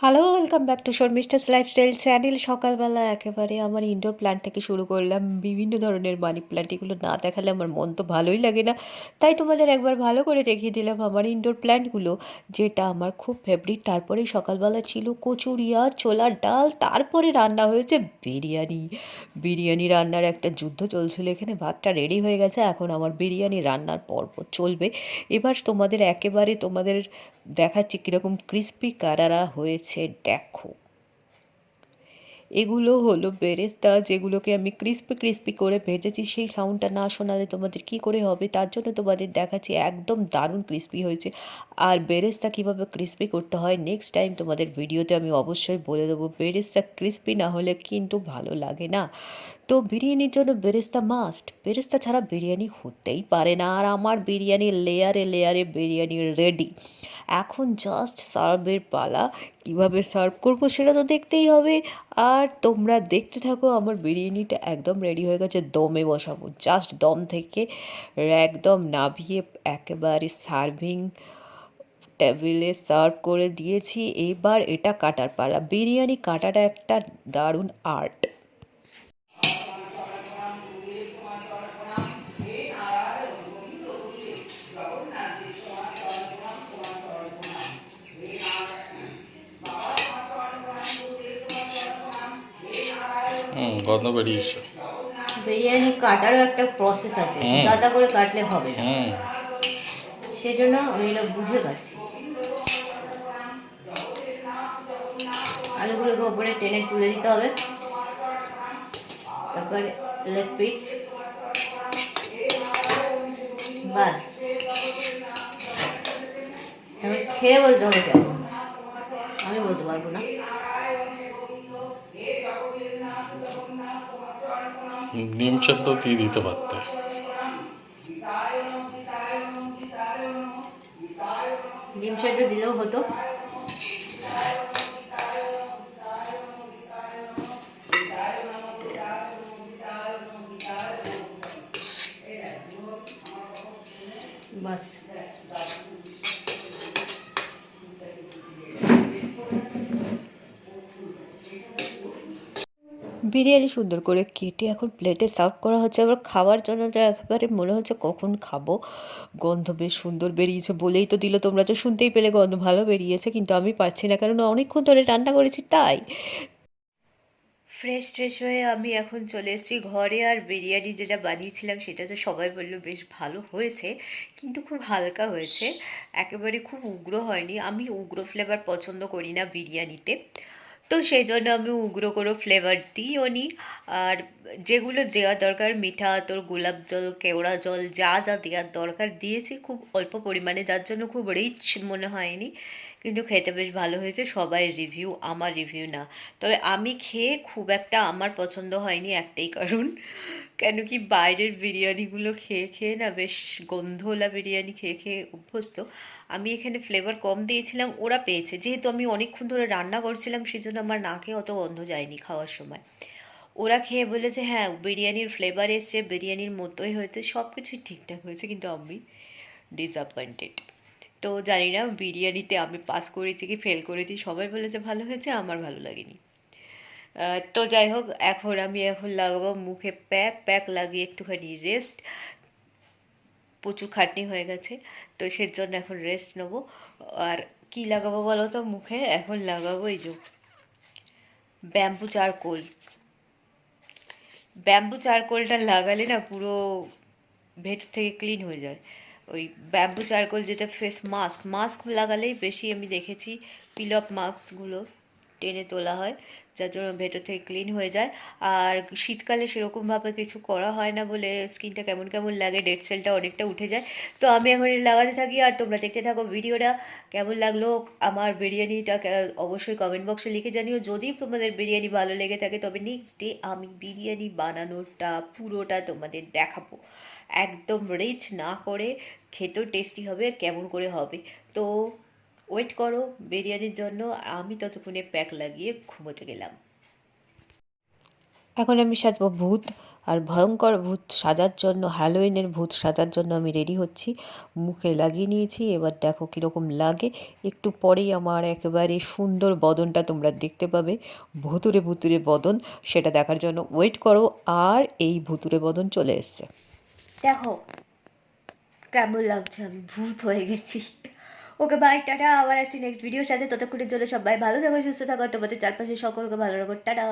Hello welcome back to Sharmishtha's lifestyle channel সকালবেলা একেবারে আমার ইনডোর প্ল্যান্ট থেকে শুরু করলাম। বিভিন্ন ধরনের মানি প্ল্যান্ট এগুলো না দেখালে আমার মন তো ভালোই লাগে না। তাই তোমাদের একবার ভালো করে দেখিয়ে দিলাম আমার ইনডোর প্ল্যান্টগুলো যেটা আমার খুব ফেভারিট তারপরে সকালবেলা ছিল কচুরিয়া ছোলার ডাল, তারপরে রান্না হয়েছে বিরিয়ানি। বিরিয়ানি রান্নার একটা যুদ্ধ চলছিল, এখানে ভাতটা রেডি হয়ে গেছে। এখন আমার বিরিয়ানি রান্নার পর্ব চলবে। এবার তোমাদের একেবারে তোমাদের দেখাচ্ছি কীরকম ক্রিস্পি কারারা হয়েছে। দেখো। এগুলো হলো বেরেস্তা যেগুলোকে আমি ক্রিস্পি ক্রিস্পি করে ভেজেছি। সেই সাউন্ডটা না শোনালে তোমাদের কি করে হবে? তার জন্য তোমাদের দেখাচ্ছি, একদম দারুণ ক্রিস্পি হয়েছে। আর বেরেস্তা কীভাবে ক্রিস্পি করতে হয় নেক্সট টাইম তোমাদের ভিডিওতে আমি অবশ্যই বলে দেবো। বেরেস্তা ক্রিস্পি না হলে কিন্তু ভালো লাগে না। তো বিরিয়ানির জন্য বেরেস্তা মাস্ট বেরেস্তা ছাড়া বিরিয়ানি হতেই পারে না। আর আমার বিরিয়ানি লেয়ারে লেয়ারে বিরিয়ানি রেডি এখন জাস্ট সার্ভের পালা। কীভাবে সার্ভ করব সেটা তো দেখতেই হবে। আর তোমরা দেখতে থাকো, আমার বিরিয়ানিটা একদম রেডি হয়ে গেছে, দমে বসাবো। জাস্ট দম থেকে একদম নাভিয়ে একেবারে সার্ভিং টেবিলে সার্ভ করে দিয়েছি। এবার এটা কাটার পালা। বিরিয়ানি কাটাটা একটা দারুণ আর্ট গন্ধ বেরিয়েছে বিরিয়ানি কাটারও একটা প্রসেস আছে। যাতা করে কাটলে হবে না। সেজন্য আমি এটা বুঝে কাটছি। আলুগুলোকে ওপরে টেনে তুলে দিতে হবে। তারপর লেগ পিস বাস খেয়ে বলতে হবে আমি বলতে পারব না। সেদ্ধ দিয়ে দিতে পারতে। ডিম সেদ্ধ দিলেও হতো বাস বিরিয়ানি সুন্দর করে কেটে এখন প্লেটে সার্ভ করা হচ্ছে। আবার খাওয়ার জন্য যা একেবারে মনে হচ্ছে কখন খাব? গন্ধ বেশ সুন্দর বেরিয়েছে বলেই তো দিল তোমরা। তো শুনতেই পেলে গন্ধ ভালো বেরিয়েছে, কিন্তু আমি পাচ্ছি না কারণ অনেকক্ষণ ধরে রান্না করেছি, তাই। ফ্রেশ ট্রেশ হয়ে আমি এখন চলে এসেছি ঘরে। আর বিরিয়ানি যেটা বানিয়েছিলাম সেটা তো সবাই বলল বেশ ভালো হয়েছে, কিন্তু খুব হালকা হয়েছে। একেবারে খুব উগ্র হয়নি। আমি উগ্র ফ্লেভার পছন্দ করি না বিরিয়ানিতে। তো সেই জন্য আমি উগ্র করে ফ্লেভার দিইও নি। আর যেগুলো দেওয়া দরকার, মিঠা, তোর গোলাপ জল, কেওড়া জল, যা যা দেওয়ার দরকার দিয়েছি, খুব অল্প পরিমাণে, যার জন্য খুব রিচ মনে হয়নি। কিন্তু খেতে বেশ ভালো হয়েছে, সবাই রিভিউ আমার রিভিউ না। তবে আমি খেয়ে খুব একটা আমার পছন্দ হয়নি একটাই কারণ। কেন কি বাইরের বিরিয়ানিগুলো খেয়ে খেয়ে না বেশ গন্ধওয়ালা বিরিয়ানি খেয়ে খেয়ে অভ্যস্ত। আমি এখানে ফ্লেভার কম দিয়েছিলাম, ওরা পেয়েছে। যেহেতু আমি অনেকক্ষণ ধরে রান্না করছিলাম, সেজন্য আমার নাকে অত গন্ধ যায়নি খাওয়ার সময়। ওরা খেয়ে বলেছে হ্যাঁ বিরিয়ানির ফ্লেভার এসছে, বিরিয়ানির মতোই হয়েছে সব কিছুই ঠিকঠাক হয়েছে, কিন্তু আমি ডিসঅ্যাপয়েন্টেড তো জানি না, বিরিয়ানিতে আমি পাস করেছি কি ফেল করেছি, সবাই বলেছে ভালো হয়েছে, আমার ভালো লাগেনি। তো যাই হোক, এখন আমি এখন লাগাবো মুখে প্যাক প্যাক লাগিয়ে একটুখানি রেস্ট প্রচুর খাটনি হয়ে গেছে, তো সের জন্য এখন রেস্ট নেব। আর কি লাগাবো বলো তো মুখে? এখন লাগাবো এই যে ব্যাম্বু চারকোল ব্যাম্বু চারকোলটা লাগালে না পুরো ভেতর থেকে ক্লিন হয়ে যায়। ওই ব্যাম্বু চারকোল যেটা ফেস মাস্ক মাস্ক লাগালেই বেশি আমি দেখেছি পিল অফ মাস্কগুলো টেনে তোলা হয়, যার জন্য ভেতর থেকে ক্লিন হয়ে যায়। আর শীতকালে সেরকমভাবে কিছু করা হয় না বলে স্কিনটা কেমন কেমন লাগে ডেড সেলটা অনেকটা উঠে যায়। তো আমি এখন লাগাতে থাকি আর তোমরা দেখতে থাকো ভিডিওটা। কেমন লাগল আমার বিরিয়ানিটা অবশ্যই কমেন্ট বক্সে লিখে জানিও। যদি তোমাদের বিরিয়ানি ভালো লেগে থাকে, তবে নেক্সট ডে আমি বিরিয়ানি বানানোটা, পুরোটা তোমাদের দেখাবো। একদম রিচ না করে, খেতেও টেস্টি হবে আর কেমন করে হবে। তো ওয়েট করো বিরিয়ানির জন্য আমি ততক্ষণে প্যাক লাগিয়ে ঘুমোতে গেলাম। এখন আমি সাজবো ভূত আর ভয়ঙ্কর ভূত সাজার জন্য হ্যালোইনের ভূত সাজার জন্য আমি রেডি হচ্ছি। মুখে লাগিয়ে নিয়েছি এবার দেখো কীরকম লাগে। একটু পরেই আমার একেবারে সুন্দর বদনটা তোমরা দেখতে পাবে। ভুতুরে ভুতুরে বদন সেটা দেখার জন্য ওয়েট করো আর এই ভুতুরে বদন চলে এসছে। দেখো কেমন লাগছে আমি ভূত হয়ে গেছি। ওকে বাই টাটা। আবার আসছি নেক্সট ভিডিওর সাথে। ততক্ষণের জন্য সবাই ভালো থাকো, সুস্থ থাকো। তোমাদের চারপাশে সকলকে ভালো রাখো। টাটা।